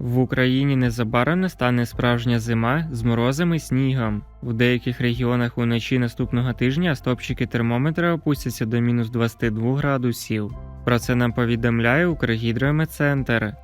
В Україні незабаром настане справжня зима з морозами і снігом. В деяких регіонах уночі наступного тижня стопчики термометра опустяться до мінус 22 градусів. Про це нам повідомляє Укргідрометцентр.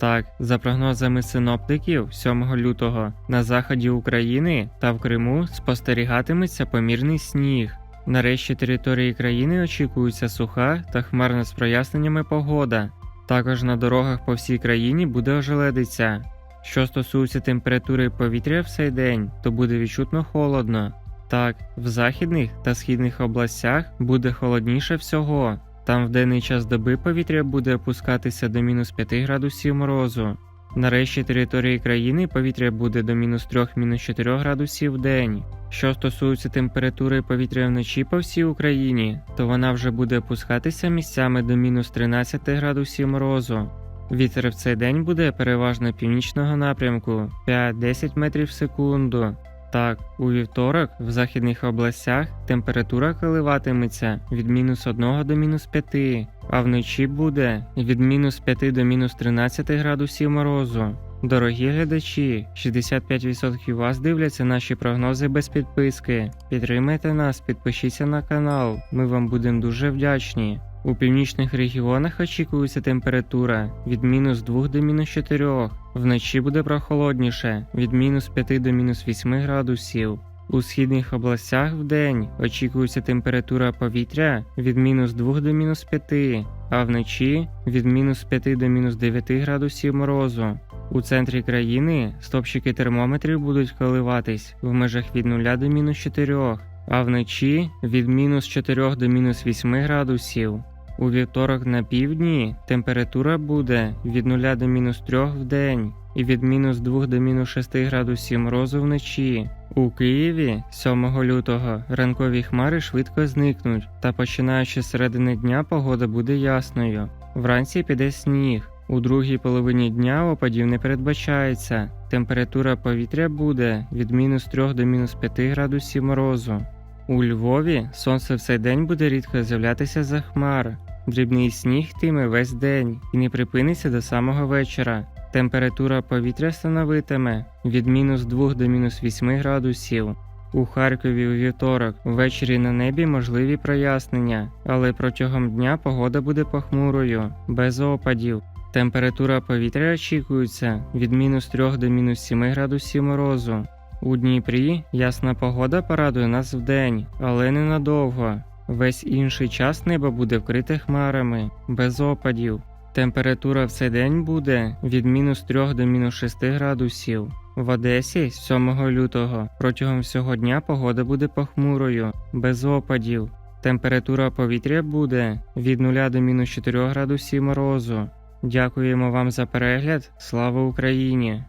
Так, за прогнозами синоптиків, 7 лютого на заході України та в Криму спостерігатиметься помірний сніг. Нарешті території країни очікується суха та хмарна з проясненнями погода. Також на дорогах по всій країні буде ожеледиця. Що стосується температури повітря в цей день, то буде відчутно холодно. Так, в західних та східних областях буде холодніше всього. Там в денний час доби повітря буде опускатися до мінус 5 градусів морозу. Нарешті території країни повітря буде до мінус 3-4 градусів в день. Що стосується температури повітря вночі по всій Україні, то вона вже буде опускатися місцями до мінус 13 градусів морозу. Вітер в цей день буде переважно північного напрямку 5-10 метрів в секунду. Так, у вівторок в західних областях температура коливатиметься від мінус 1 до мінус 5, а вночі буде від мінус 5 до мінус 13 градусів морозу. Дорогі глядачі, 65% вас дивляться наші прогнози без підписки. Підтримайте нас, підпишіться на канал, ми вам будемо дуже вдячні. У північних регіонах очікується температура від мінус 2 до мінус 4, вночі буде прохолодніше від мінус 5 до мінус 8 градусів. У східних областях в день очікується температура повітря від мінус 2 до мінус 5, а вночі від мінус 5 до мінус 9 градусів морозу. У центрі країни стопчики термометрів будуть коливатись в межах від 0 до мінус 4, а вночі від мінус 4 до мінус 8 градусів. У вівторок на півдні температура буде від 0 до мінус 3 в день і від мінус 2 до мінус 6 градусів морозу вночі. У Києві 7 лютого ранкові хмари швидко зникнуть, та починаючи з середини дня погода буде ясною. Вранці піде сніг. У другій половині дня опадів не передбачається. Температура повітря буде від мінус 3 до мінус 5 градусів морозу. У Львові сонце в цей день буде рідко з'являтися за хмар. Дрібний сніг йтиме весь день і не припиниться до самого вечора. Температура повітря становитиме від мінус 2 до мінус 8 градусів. У Харкові у вівторок ввечері на небі можливі прояснення, але протягом дня погода буде похмурою, без опадів. Температура повітря очікується від мінус 3 до мінус 7 градусів морозу. У Дніпрі ясна погода порадує нас вдень, але ненадовго. Весь інший час небо буде вкрите хмарами, без опадів. Температура в цей день буде від мінус 3 до мінус 6 градусів. В Одесі 7 лютого протягом всього дня погода буде похмурою, без опадів. Температура повітря буде від 0 до мінус 4 градусів морозу. Дякуємо вам за перегляд. Слава Україні!